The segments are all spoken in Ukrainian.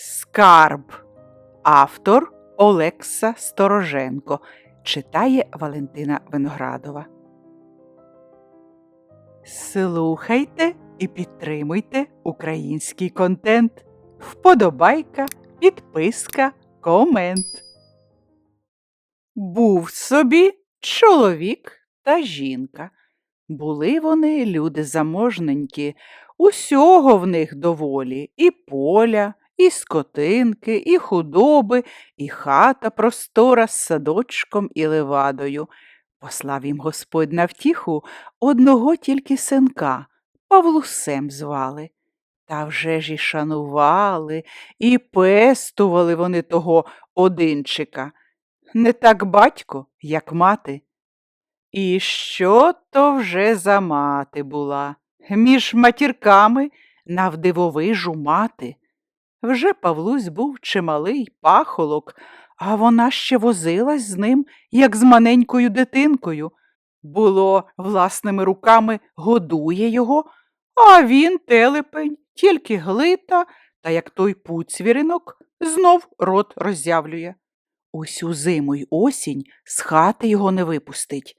Скарб. Автор Олекса Стороженко. Читає Валентина Виноградова. Слухайте і підтримуйте український контент. Вподобайка, підписка, комент. Був собі чоловік та жінка. Були вони люди заможненькі, усього в них доволі і поля, і скотинки, і худоби, і хата простора з садочком і левадою. Послав їм Господь на втіху одного тільки синка, Павлусем звали. Та вже ж і шанували, і пестували вони того одинчика. Не так батько, як мати. І що то вже за мати була? Між матірками навдивовижу мати. Вже Павлусь був чималий пахолок, а вона ще возилась з ним, як з маленькою дитинкою. Було, власними руками годує його, а він, телепень, тільки глита, та як той пуцвіринок, знов рот роззявлює. Усю зиму й осінь з хати його не випустить.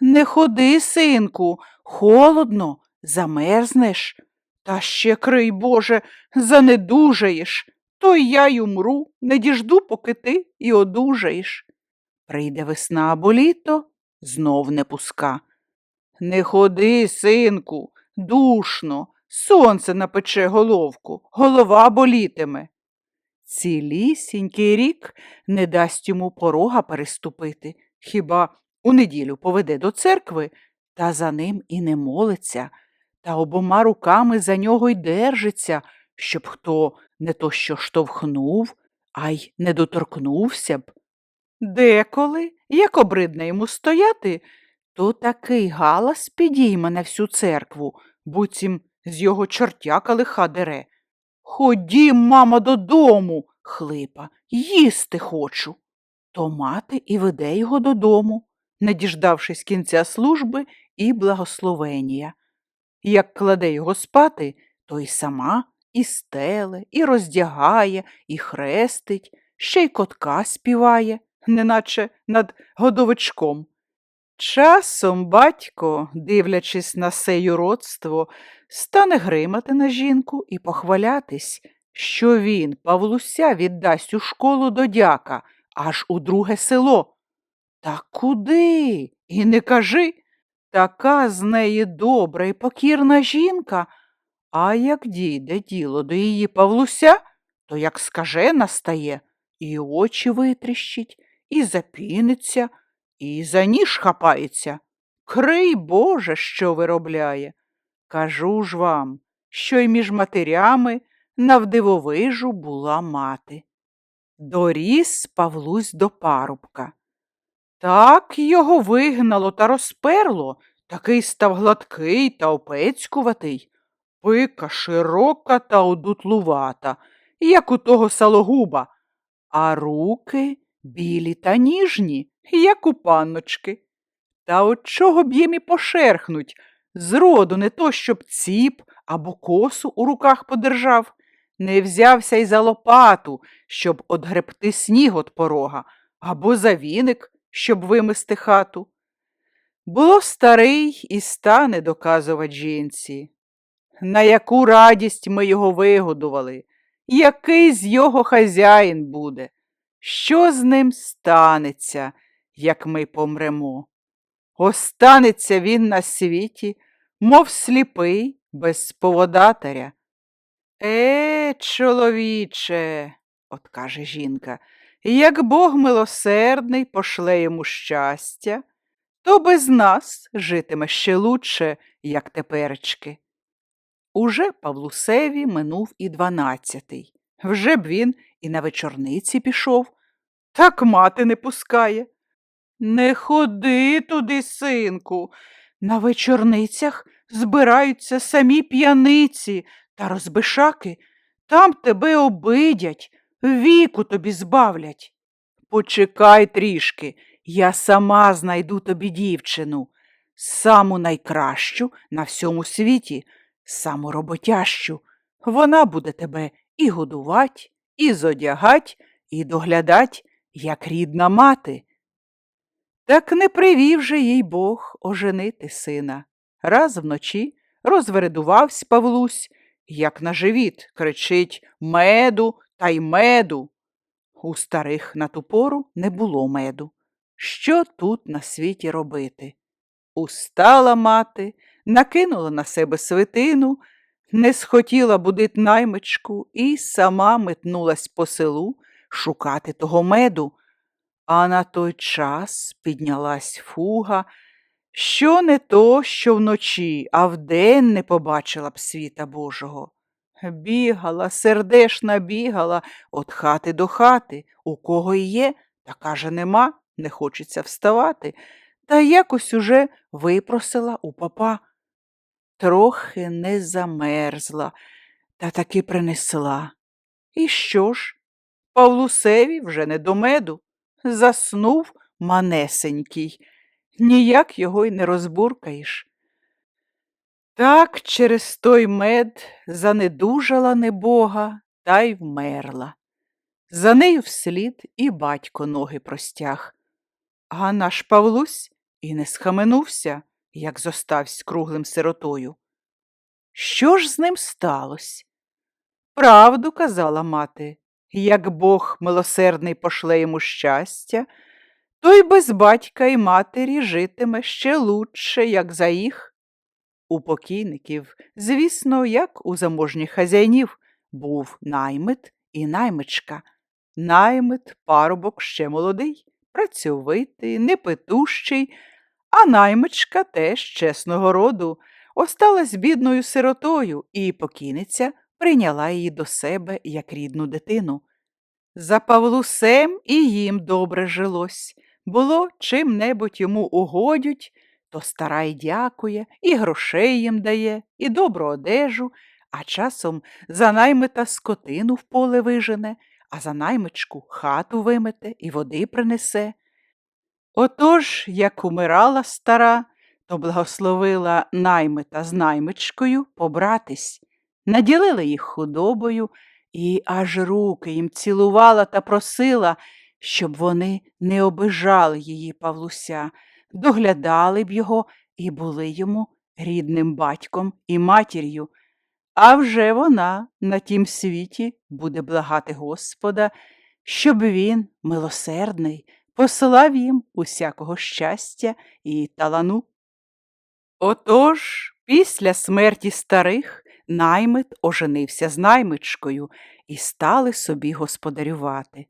Не ходи, синку, холодно, замерзнеш. Та ще, крий Боже, занедужаєш, то я й умру, не діжду, поки ти і одужаєш. Прийде весна або літо, знов не пуска. Не ходи, синку, душно, сонце напече головку, голова болітиме. Цілісінький рік не дасть йому порога переступити, хіба у неділю поведе до церкви, та за ним і не молиться, та обома руками за нього й держиться, щоб хто не то що штовхнув, а й не доторкнувся б. Деколи, як обридне йому стояти, то такий галас підійме на всю церкву, буцім з його чортяка лиха дере. Ходім, мама, додому, хлипа, їсти хочу. То мати і веде його додому, не діждавшись кінця служби і благословенія. Як кладе його спати, то й сама і стеле, і роздягає, і хрестить, ще й котка співає, неначе над годовичком. Часом батько, дивлячись на се юродство, стане гримати на жінку і похвалятись, що він Павлуся віддасть у школу до дяка, аж у друге село. Та куди? І не кажи, така з неї добра і покірна жінка. А як дійде діло до її Павлуся, то як скажена стає, і очі витріщить, і запіниться, і за ніж хапається. Крий Боже, що виробляє. Кажу ж вам, що й між матерями навдивовижу була мати. Доріс Павлусь до парубка. Так його вигнало та розперло, такий став гладкий та опецькуватий, пика широка та одутлувата, як у того салогуба, а руки білі та ніжні, як у панночки. Та от чого б їм і пошерхнуть, зроду не то, щоб ціп або косу у руках подержав, не взявся й за лопату, щоб одгребти сніг от порога, або за віник, щоб вимести хату. Було старий і стане доказувати жінці. На яку радість ми його вигодували, який з його хазяїн буде, що з ним станеться, як ми помремо? Останеться він на світі, мов сліпий, без поводатаря. Е, чоловіче, от каже жінка, як Бог милосердний пошле йому щастя, то без нас житиме ще лучше, як теперечки. Уже Павлусеві минув і дванадцятий. Вже б він і на вечорниці пішов. Так мати не пускає. Не ходи туди, синку. На вечорницях збираються самі п'яниці та розбишаки. Там тебе обидять, віку тобі збавлять. Почекай трішки, я сама знайду тобі дівчину, саму найкращу на всьому світі, саму роботящу. Вона буде тебе і годувати, і зодягать, і доглядать, як рідна мати. Так не привів же їй Бог оженити сина. Раз вночі розвередувавсь Павлусь, як на живіт, кричить меду та й меду. У старих на ту пору не було меду. Що тут на світі робити? Устала мати, накинула на себе свитину, не схотіла будить наймичку і сама метнулась по селу шукати того меду. А на той час піднялась фуга, що не то, що вночі, а вдень не побачила б світа Божого. Бігала, сердешна бігала от хати до хати, у кого і є, та каже, нема, не хочеться вставати, та якось уже випросила у папа. Трохи не замерзла, та таки принесла. І що ж? Павлусеві вже не до меду. Заснув манесенький, ніяк його й не розбуркаєш. Так через той мед занедужала небога та й вмерла. За нею вслід і батько ноги простяг. А наш Павлусь і не схаменувся, як зоставсь круглим сиротою. Що ж з ним сталося? Правду казала мати, як Бог милосердний пошле йому щастя, то й без батька й матері житиме ще лучше, як за їх. У покійників, звісно, як у заможніх хазяїнів, був наймит і наймичка. Наймит парубок ще молодий, працьовитий, непитущий, а наймичка теж чесного роду, осталась бідною сиротою, і покійниця прийняла її до себе як рідну дитину. За Павлусем і їм добре жилось. Було чим-небудь йому угодють, то стара й дякує, і грошей їм дає, і добру одежу, а часом за наймита скотину в поле вижене, а за наймичку хату вимете і води принесе. Отож, як умирала стара, то благословила наймита з наймичкою побратись, наділила їх худобою і аж руки їм цілувала та просила, щоб вони не обижали її Павлуся, доглядали б його і були йому рідним батьком і матір'ю. А вже вона на тім світі буде благати Господа, щоб він, милосердний, посилав їм усякого щастя і талану. Отож, після смерті старих наймит оженився з наймичкою і стали собі господарювати.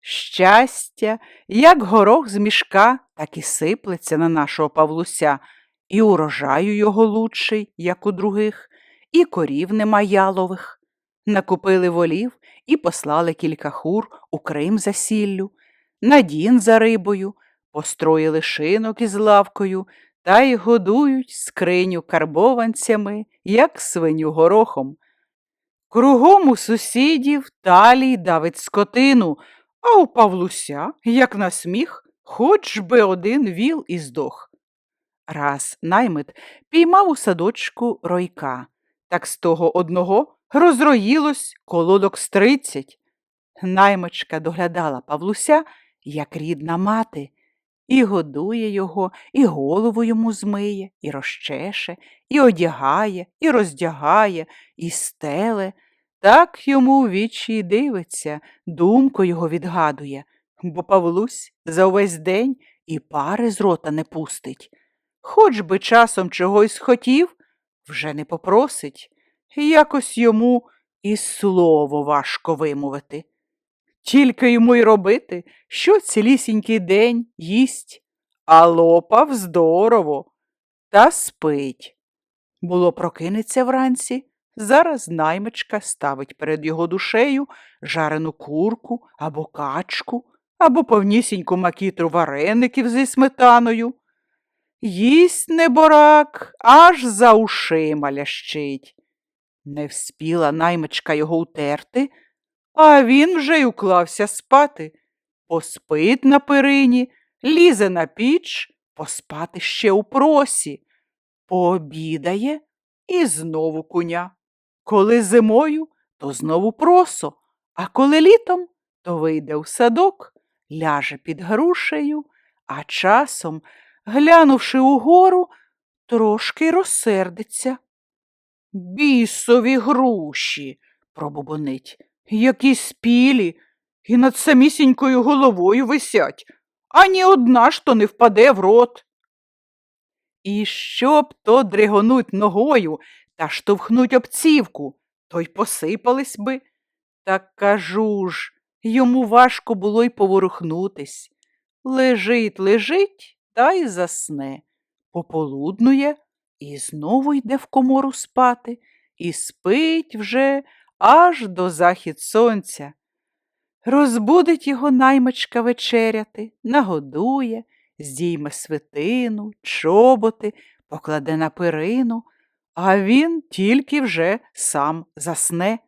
Щастя, як горох з мішка, так і сиплеться на нашого Павлуся, і урожаю його лучший, як у других, і корів нема ялових. Накупили волів і послали кілька хур у Крим за сіллю, на дін за рибою, построїли шинок із лавкою та й годують скриню карбованцями, як свиню горохом. Кругом у сусідів талій давить скотину, а у Павлуся, як на сміх, хоч би один віл і здох. Раз наймит піймав у садочку ройка, так з того одного розроїлось колодок з тридцять. Наймичка доглядала Павлуся, як рідна мати, і годує його, і голову йому змиє, і розчеше, і одягає, і роздягає, і стеле. Так йому у вічі й дивиться, думку його відгадує, бо Павлусь за увесь день і пари з рота не пустить. Хоч би часом чогось хотів, вже не попросить, якось йому і слово важко вимовити. Тільки йому й робити, що цілісінький день їсть, а лопав здорово та спить. Було прокинеться вранці, зараз наймичка ставить перед його душею жарену курку або качку, або повнісіньку макітру вареників зі сметаною. Їсть неборак, аж за ушима лящить. Не вспіла наймичка його утерти, а він вже й уклався спати. Поспить на перині, лізе на піч, поспати ще у просі, пообідає і знову куня. Коли зимою, то знову просо, А коли літом, то вийде в садок, ляже під грушею, а часом, глянувши угору, трошки розсердиться. Бісові груші, пробубонить, які спілі і над самісінькою головою висять, ані одна ж то не впаде в рот. І щоб то дригонуть ногою та штовхнуть об цівку, то й посипались би. Так кажу ж, йому важко було й поворухнутись. Лежить, лежить та й засне, пополуднує і знову йде в комору спати, і спить вже аж до захід сонця. Розбудить його наймичка вечеряти, нагодує, здійме свитину, чоботи, покладе на перину, а він тільки вже сам засне.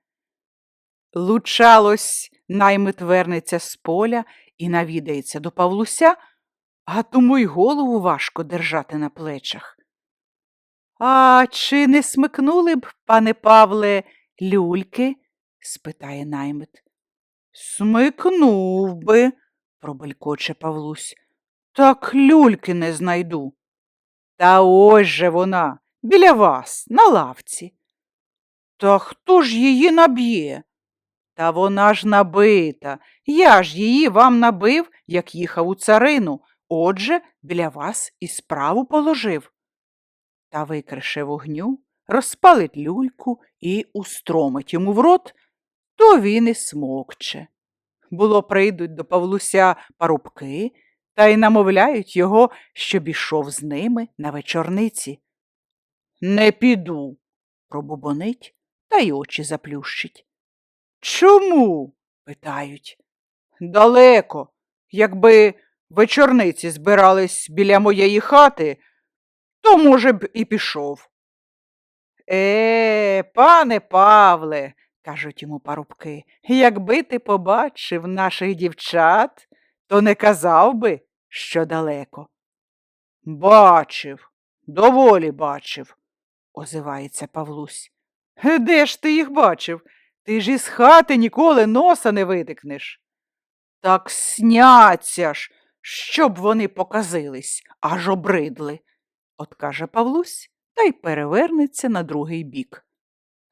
Лучалось, наймит вернеться з поля і навідається до Павлуся, а тому й голову важко держати на плечах. А чи не смикнули б, пане Павле, люльки? спитає наймит. Смикнув би, пробелькоче Павлусь. Так люльки не знайду. Та ось же вона, біля вас, на лавці. Та хто ж її наб'є? Та вона ж набита. Я ж її вам набив, як їхав у царину. Отже, біля вас і справу положив. Та викрише вогню, розпалить люльку і устромить йому в рот, то він і смокче. Було, прийдуть до Павлуся парубки та й намовляють його, щоб ішов з ними на вечорниці. Не піду, пробубонить та й очі заплющить. Чому? питають. Далеко. Якби вечорниці збирались біля моєї хати, то, може б, і пішов. Е, пане Павле, кажуть йому парубки, якби ти побачив наших дівчат, то не казав би, що далеко. Бачив, доволі бачив, озивається Павлусь. «Е, Де ж ти їх бачив? Ти ж із хати ніколи носа не витикнеш. Так сняться ж, щоб вони показились, аж обридли, от каже Павлусь та й перевернеться на другий бік.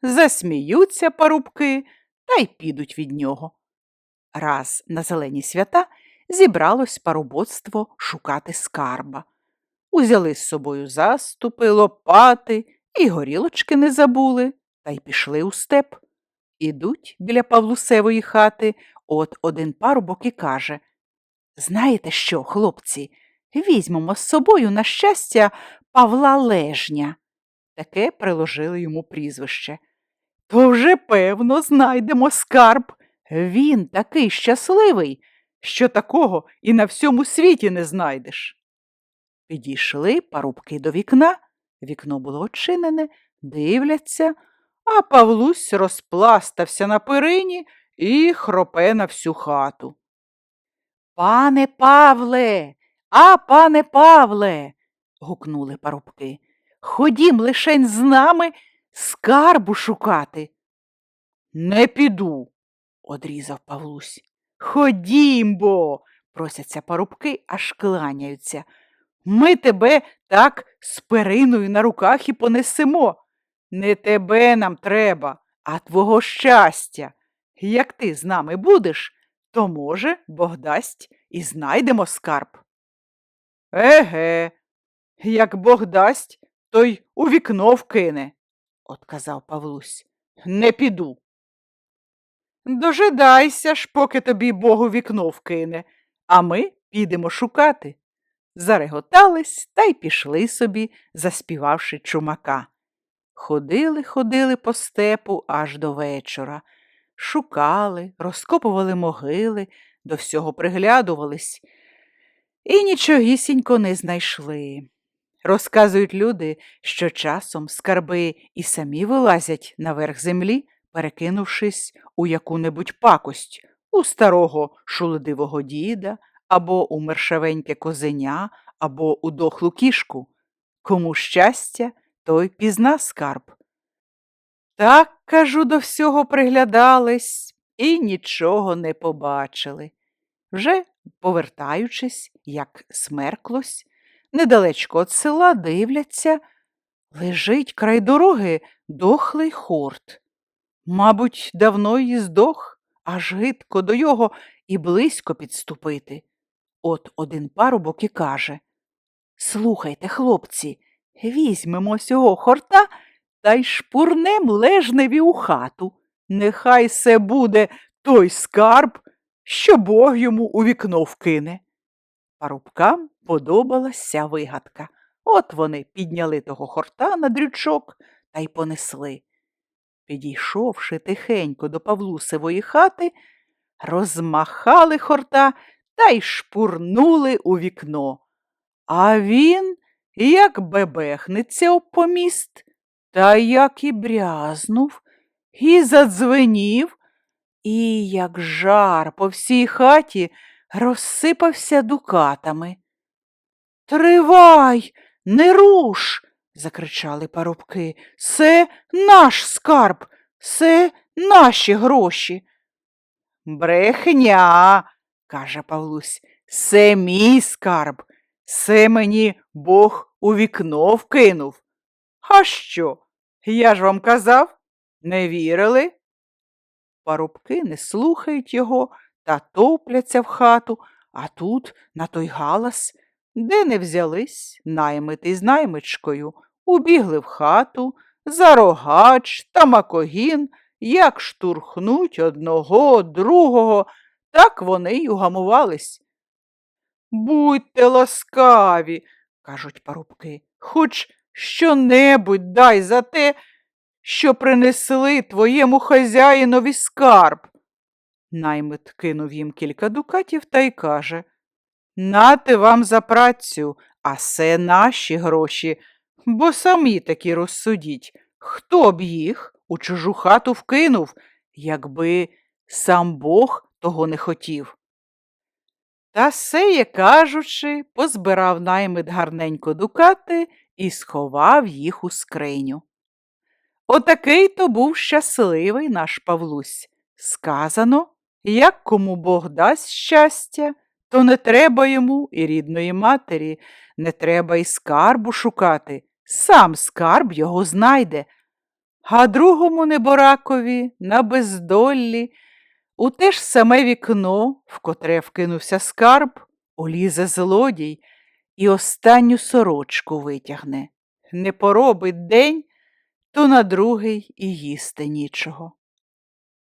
Засміються парубки та й підуть від нього. Раз на зелені свята зібралось парубоцтво шукати скарба. Узяли з собою заступи, лопати і горілочки не забули, та й пішли у степ. Ідуть біля Павлусевої хати, от один парубок і каже Знаєте що, хлопці, візьмемо з собою, на щастя, Павла Лежня. Таке приложили йому прізвище. То вже, певно, знайдемо скарб. Він такий щасливий, що такого і на всьому світі не знайдеш. Підійшли парубки до вікна, вікно було очинене, дивляться, а Павлусь розпластався на перині і хропе на всю хату. Пане Павле, а пане Павле, гукнули парубки, ходім лишень з нами скарбу шукати. Не піду, одрізав Павлусь. Ходім бо, просяться парубки, аж кланяються. Ми тебе так з периною на руках і понесемо. Не тебе нам треба, а твого щастя. Як ти з нами будеш, то, може, Бог дасть і знайдемо скарб. Еге, як Бог дасть, то й у вікно вкине, отказав Павлусь. Не піду. Дожидайся ж, поки тобі Бог у вікно вкине, а ми підемо шукати. Зареготались та й пішли собі, заспівавши чумака. Ходили, ходили по степу аж до вечора. Шукали, розкопували могили, до всього приглядувались і нічогісінько не знайшли. Розказують люди, що часом скарби і самі вилазять наверх землі, перекинувшись у яку-небудь пакость, у старого шуледивого діда, або у мершавеньке козеня, або у дохлу кішку. Кому щастя, той пізна скарб. Так, кажу, до всього приглядались і нічого не побачили. Вже, повертаючись, як смерклось, недалечко від села дивляться, лежить край дороги дохлий хорт. Мабуть, давно й здох, аж гидко до його і близько підступити. От один парубок і каже Слухайте, хлопці, візьмемо сього хорта та й шпурнем лежневі у хату. Нехай се буде той скарб, що Бог йому у вікно вкине. Парубкам подобалася вигадка. От вони підняли того хорта на дрючок та й понесли. Підійшовши тихенько до Павлусевої хати, розмахали хорта та й шпурнули у вікно. А він як бебехнеться об поміст, та як і брязнув, і задзвенів, і як жар по всій хаті розсипався дукатами. Тривай, не руш, закричали парубки. Це наш скарб, це наші гроші. Брехня, каже Павлусь, це мій скарб, це мені Бог у вікно вкинув. А що? Я ж вам казав, не вірили? Парубки не слухають його та топляться в хату, а тут на той галас, де не взялись наймити з наймичкою, убігли в хату, за рогач та макогін, як штурхнуть одного, другого, так вони й угамувались. Будьте ласкаві, кажуть парубки, хоч що-небудь дай за те, що принесли твоєму хазяїнові скарб. Наймит кинув їм кілька дукатів та й каже Нате вам за працю, а це наші гроші, бо самі таки розсудіть, хто б їх у чужу хату вкинув, якби сам Бог того не хотів. Та сеє кажучи, позбирав наймит гарненько дукати і сховав їх у скриню. Отакий то був щасливий наш Павлусь. Сказано, як кому Бог дасть щастя, то не треба йому і рідної матері, не треба і скарбу шукати. Сам скарб його знайде. А другому неборакові на бездоллі у те ж саме вікно, в котре вкинувся скарб, улізе злодій і останню сорочку витягне. Не поробить день, то на другий і їсти нічого.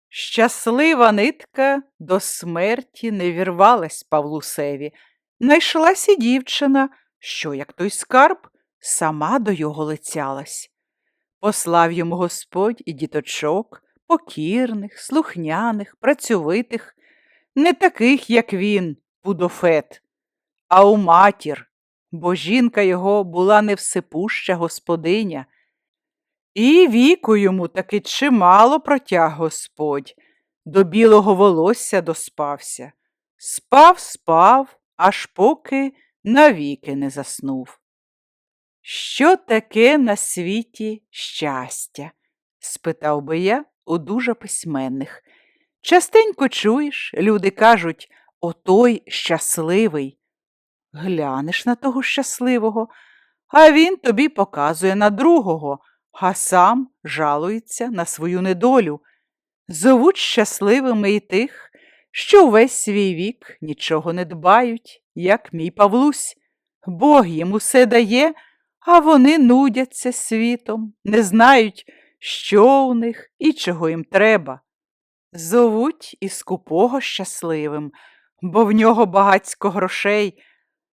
Щаслива нитка до смерті не вірвалась Павлусеві. Найшлась і дівчина, що, як той скарб, сама до його лицялась. Послав йому Господь і діточок, покірних, слухняних, працьовитих, не таких, як він, пудофет, а у матір, бо жінка його була невсипуща господиня. І віку йому таки чимало протяг Господь, до білого волосся доспався. Спав, спав, аж поки навіки не заснув. Що таке на світі щастя? спитав би я у дуже письменних. Частенько чуєш, люди кажуть, отой щасливий. Глянеш на того щасливого, а він тобі показує на другого, а сам жалується на свою недолю. Зовуть щасливими і тих, що увесь свій вік нічого не дбають, як мій Павлусь. Бог їм усе дає, а вони нудяться світом, не знають, що у них і чого їм треба. Зовуть і скупого щасливим, бо в нього багацько грошей,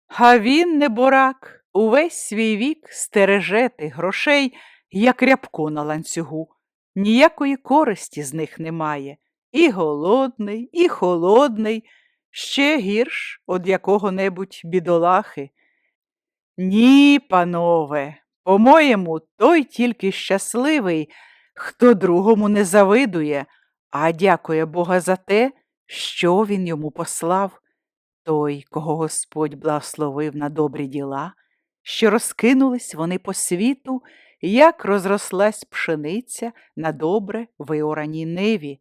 а він, неборак, увесь свій вік стереже тих грошей, як рябко на ланцюгу. Ніякої користі з них немає. І голодний, і холодний, ще гірш од якого-небудь бідолахи. Ні, панове, по-моєму, той тільки щасливий, хто другому не завидує, а дякує Бога за те, що він йому послав, той, кого Господь благословив на добрі діла, що розкинулись вони по світу, як розрослась пшениця на добре виораній ниві.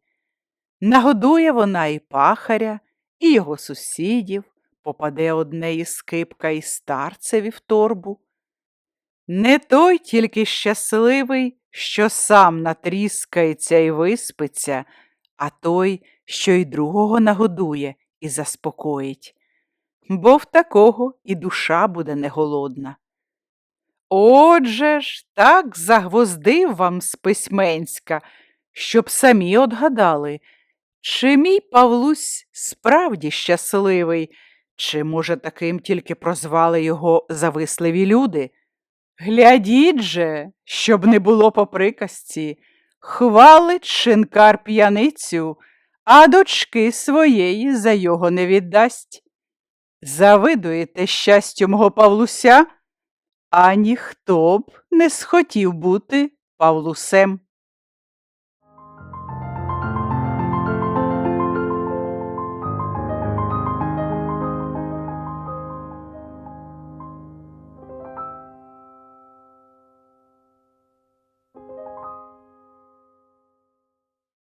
Нагодує вона і пахаря, і його сусідів, попаде одне із скипка і старцеві в торбу. Не той тільки щасливий, що сам натріскається і виспиться, а той, що й другого нагодує і заспокоїть, бо в такого і душа буде не голодна. Отже ж, так загвоздив вам з письменська, щоб самі отгадали, чи мій Павлусь справді щасливий, чи, може, таким тільки прозвали його зависливі люди. Глядіть же, щоб не було по приказці, хвалить шинкар п'яницю, а дочки своєї за його не віддасть. Завидуєте щастю мого Павлуся, а ніхто б не схотів бути Павлусем.